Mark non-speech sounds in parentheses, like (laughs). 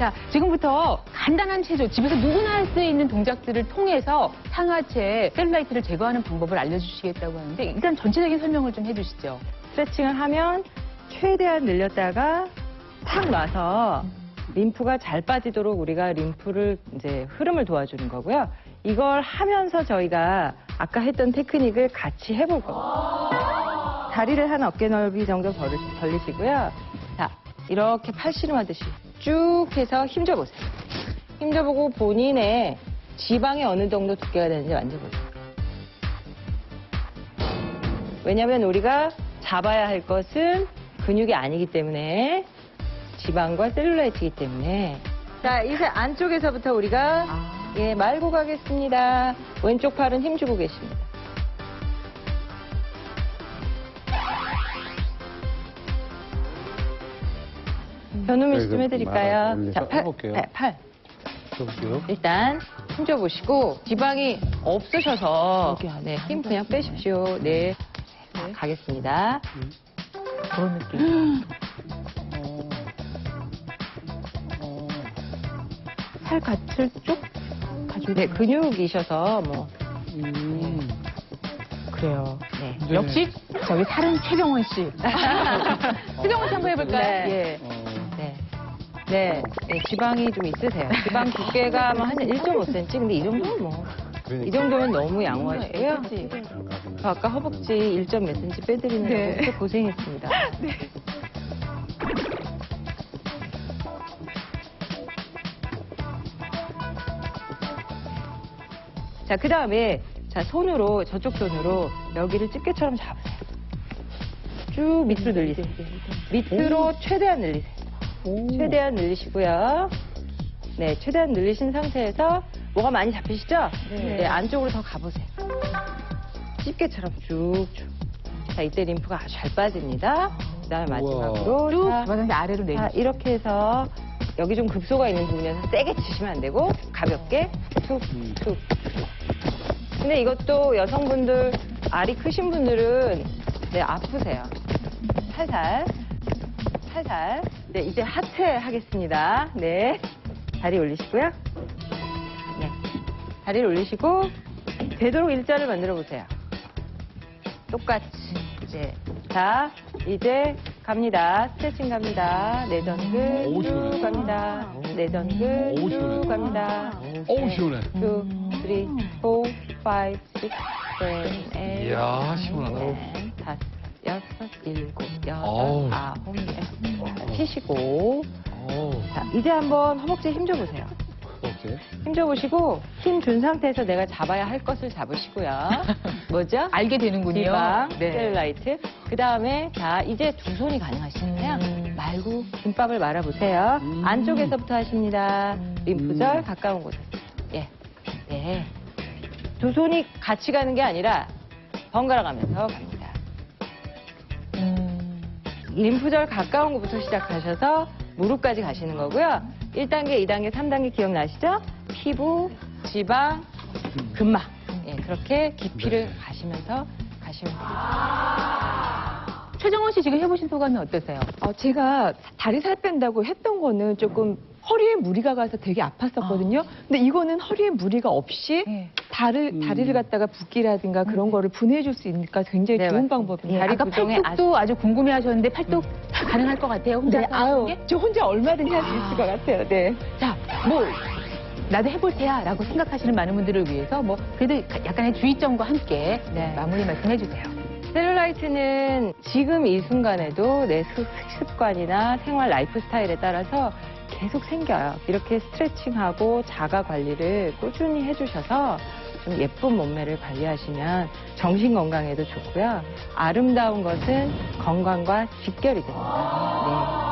자, 지금부터 간단한 체조, 집에서 누구나 할 수 있는 동작들을 통해서 상하체 셀룰라이트를 제거하는 방법을 알려주시겠다고 하는데 일단 전체적인 설명을 좀 해주시죠. 스트레칭을 하면 최대한 늘렸다가 탁 놔서 림프가 잘 빠지도록 우리가 림프를 이제 흐름을 도와주는 거고요. 이걸 하면서 저희가 아까 했던 테크닉을 같이 해볼 겁니다. 다리를 한 어깨 넓이 정도 벌리- 벌리시고요. 자, 이렇게 팔씨름 하듯이 쭉 해서 힘줘보세요. 힘줘보고 본인의 지방이 어느 정도 두께가 되는지 만져보세요. 왜냐하면 우리가 잡아야 할 것은 근육이 아니기 때문에 지방과 셀룰라이트이기 때문에 자 이제 안쪽에서부터 우리가 예 말고 가겠습니다. 왼쪽 팔은 힘주고 계십니다. 변우민 씨좀 네, 해드릴까요? 말아- 자, 팔, 해볼게요. 네, 팔. 해볼게요. 일단 힘줘 보시고 지방이 없으셔서 네, 힘 그냥 빼십시오. 네. 자, 가겠습니다. 그런 느낌. 팔 갖출 쪽? 가지고 네, 근육이셔서 뭐 음. 그래요. 네. 네. 역시 저기 살은 최정원 씨. (laughs) 최정원 씨 한번 해볼까요? 네. 예. 어, 네. 네, 네, 지방이 좀 있으세요. 지방 두께가 뭐한 1.5cm. 근데 이 정도는 뭐. 그러니까. 이 정도면 너무 양호하시고요. 아까 허벅지 1점 몇 cm 빼드리는 네. 거 그렇게 고생했습니다. (laughs) 자, 그 다음에 자 손으로 저쪽 손으로 여기를 집게처럼 잡으세요. 쭉 밑으로 늘리세요. 밑으로 최대한 늘리세요. 최대한 늘리시고요. 네, 최대한 늘리신 상태에서 뭐가 많이 잡히시죠? 네. 안쪽으로 더 가보세요. 집게처럼 쭉쭉. 자, 이때 림프가 아주 잘 빠집니다. 그 다음에. 마지막으로 쭉 자, 잡아서 아래로 내리. 자, 이렇게 해서 여기 좀 급소가 있는 부분에서 세게 치시면 안 되고 가볍게 툭, 음. 툭, 툭. 근데 이것도 여성분들 알이 크신 분들은 네, 아프세요. 살살, 살살. 네, 이제 하체 하겠습니다. 네. 다리 올리시고요. 네. 다리를 올리시고 되도록 일자를 만들어 보세요. 똑같이. 네. 자, 이제 갑니다. 스트레칭 갑니다. 내전근 오, 쭉 시원해. 갑니다. 내전근 오, 쭉 시원해. 갑니다. 어우, 시원해. 2, 3, 4, 5, 6, 7, 8, 이야, 시원하다. 네, 다섯, 여섯, 일곱, 여덟, 어우. 아홉, 열. 쉬시고. 어우, 자, 이제 한번 허벅지에 힘줘 보세요. 어때? 힘 줘 보시고 힘 준 상태에서 내가 잡아야 할 것을 잡으시고요. (laughs) 뭐죠? 알게 되는군요. 지방, 네. 셀룰라이트. 그 다음에 자 이제 두 손이 가능하시면 음. 말고 김밥을 말아보세요. 음. 안쪽에서부터 하십니다. 림프절 음. 가까운 곳에서. 예, 네. 두 손이 같이 가는 게 아니라 번갈아 가면서 갑니다. 음. 림프절 가까운 곳부터 시작하셔서 무릎까지 가시는 거고요. 1단계, 2단계, 3단계 기억나시죠? 피부, 지방, 근막. 예, 그렇게 깊이를 네. 가시면서 가시면 됩니다. 최정원 씨 지금 해보신 소감이 어떠세요? 어, 제가 다리 살 뺀다고 했던 거는 조금 허리에 무리가 가서 되게 아팠었거든요. 근데 이거는 허리에 무리가 없이 네. 다리, 음. 다리를 갖다가 붓기라든가 그런 거를 분해줄 수 있으니까 굉장히 네, 좋은 맞습니다. 방법입니다. 예, 다리 아까 팔뚝도 아주 궁금해하셨는데 팔뚝 가능할 것 같아요. 혼자 네, 아유, 저 혼자 얼마든지 할 수 있을 것 같아요. 네. 자, 뭐 나도 해볼 테야라고 생각하시는 많은 분들을 위해서 뭐 그래도 약간의 주의점과 함께 네. 마무리 말씀해 주세요. 셀룰라이트는 지금 이 순간에도 내 습- 습관이나 생활 라이프 스타일에 따라서 계속 생겨요. 이렇게 스트레칭하고 자가 관리를 꾸준히 해주셔서 좀 예쁜 몸매를 관리하시면 정신 건강에도 좋고요. 아름다운 것은 건강과 직결이 됩니다. 네.